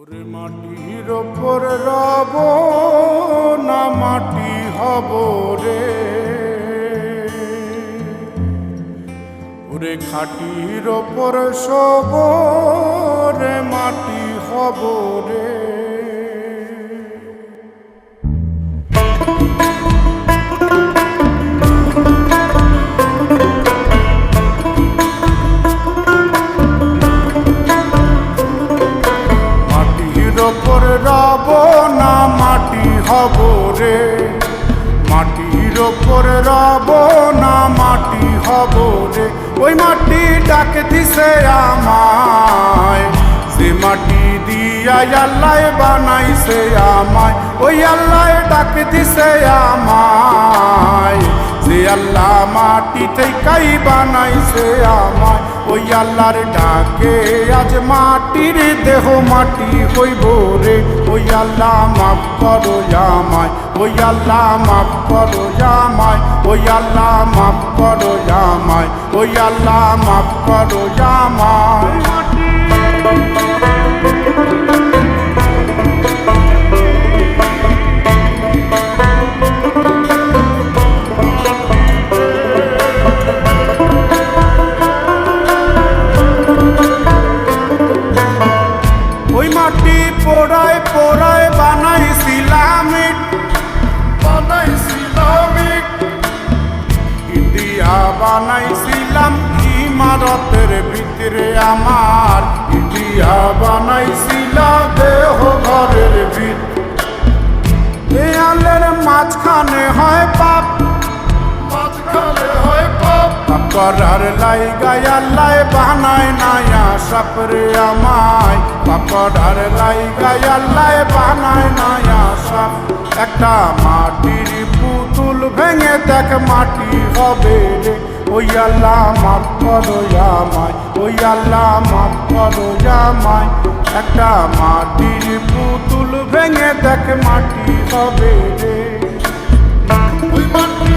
ওরে মাটির ওপর রব না মাটি হব রে। ওরে খাটির ওপর সব রে, মাটি হব রে। হব রে মাটির ওপর রব না মাটি হব রে ওই মাটি ডাক দিছে আমায়। যে মাটি দিয়া আল্লাহ বানাইছে আমায়, ওই আল্লাহ ডাক দিছে আমায়। যে আল্লাহ মাটি থেকেই বানাইছে আমায় ওই আল্লাহর ডাকে, আজ মাটির দেহ মাটি হইব রে। ওই আল্লাহ মাফ করো আমায়, ওই আল্লাহ মাফ করো আমায়, ওই আল্লাহ মাফ করো আমায়, ওই আল্লাহ মাফ করো আমায়। মাটি পোড়ায় পোড়ায় বানাইছিলাম বানাইছিলাম। ইন্ডিয়া বানাইছিলাম ইমারতের ভিতরে আমার। ইন্ডিয়া বানাইছিলাম দেহ ঘরের ভিত। দেয়ালের মাঝখানে হয় পাপ। মাঝখানে হয় পাপ। করার লাই গায়াল্লায় বানায় নায়া সাপরে আমায় পাপ করার লাই গায়াল্লায় বানায় নায়া সাপ। একটা মাটির পুতুল ভেঙে দেখ মাটি হবে রে। ওই আল্লাহ মাফ করো আমায়, ওই আল্লাহ মাফ করো আমায়। একটা মাটির পুতুল ভেঙে দেখ মাটি হবে রে। ওই মাটি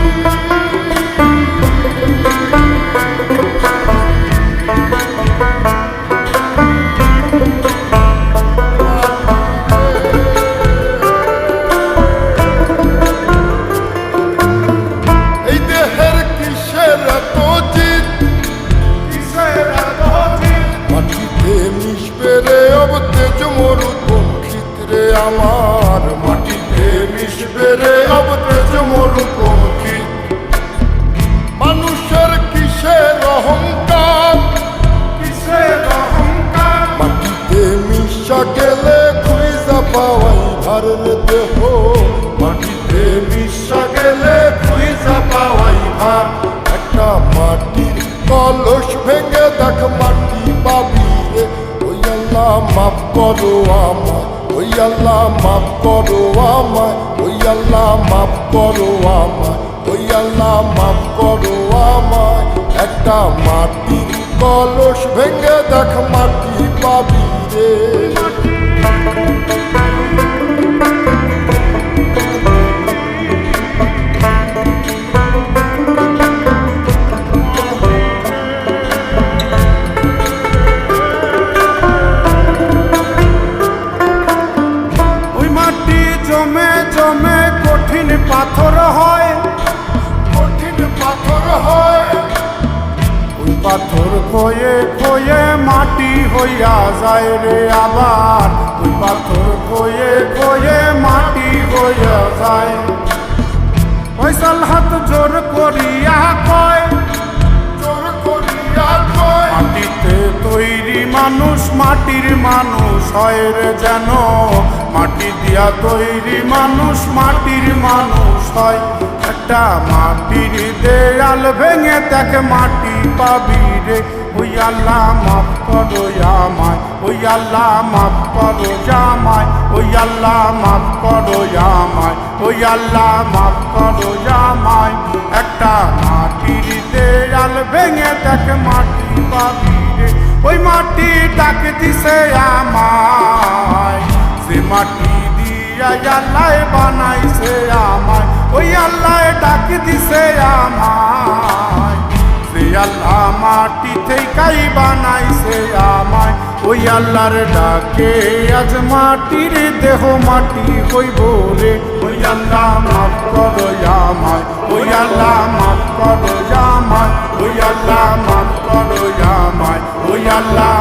আমার মাটিতে মিশবে রে অবতে জমরু কোন ক্ষেত মানুষের কিসের অহংকার? কিসের অহংকার? মাটিতে মিশা গেলে খুঁজা পাওয়াই ভারের দেহ। মাটিতে মিশা গেলে খুঁজা পাওয়াই ভার। একটা মাটির কলস ভেঙে দেখ, মাটি পাবি রে। ওই আল্লাহ মাফ করো আমায়। ওই আল্লাহ মাফ করো আমায়, ওই আল্লাহ মাফ করো আমায়, ওই আল্লাহ মাফ করো আমায়। একটা মাটির কলস ভেঙে দেখ, মাটি পাবি রে। খয়ে খয়ে মাটি হইয়া যায় রে আবার। ওই পাথর খয়ে খয়ে মাটি হইয়া যায়। পয়সাল হাত জোর করিয়া কয়, জোর করিয়া কয়, মাটিতে তৈরি মানুষ, মাটির মানুষ হয় রে যেন। মাটি দিয়া তৈরি মানুষ, মাটির মানুষ হয়। একটা মাটির দেয়াল ভেঙে তাকে মাটি পাবি রে। ওই আল্লাহ মাফ করো আমায়, ওই আল্লাহ মাফ করো জামায়, ওই আল্লাহ মাফ করো আমায়, ওই আল্লাহ মাফ করো জামায়। একটা মাটির দেয়াল ভেঙে তাকে মাটি পাবি রে। ওই মাটি ডাক দিছে আমায়। সে মাটি দিয়া আল্লাহ বানাইছে থেকাই বানাইছে আমায়। ওই আল্লাহর ডাকে আজ মাটির দেহ মাটি হইব রে। ওই আল্লাহ মাফ করো আমায়। ওই আল্লাহ মাফ করো আমায়। ওই আল্লাহ মাফ করো আমায়। ওই আল্লাহ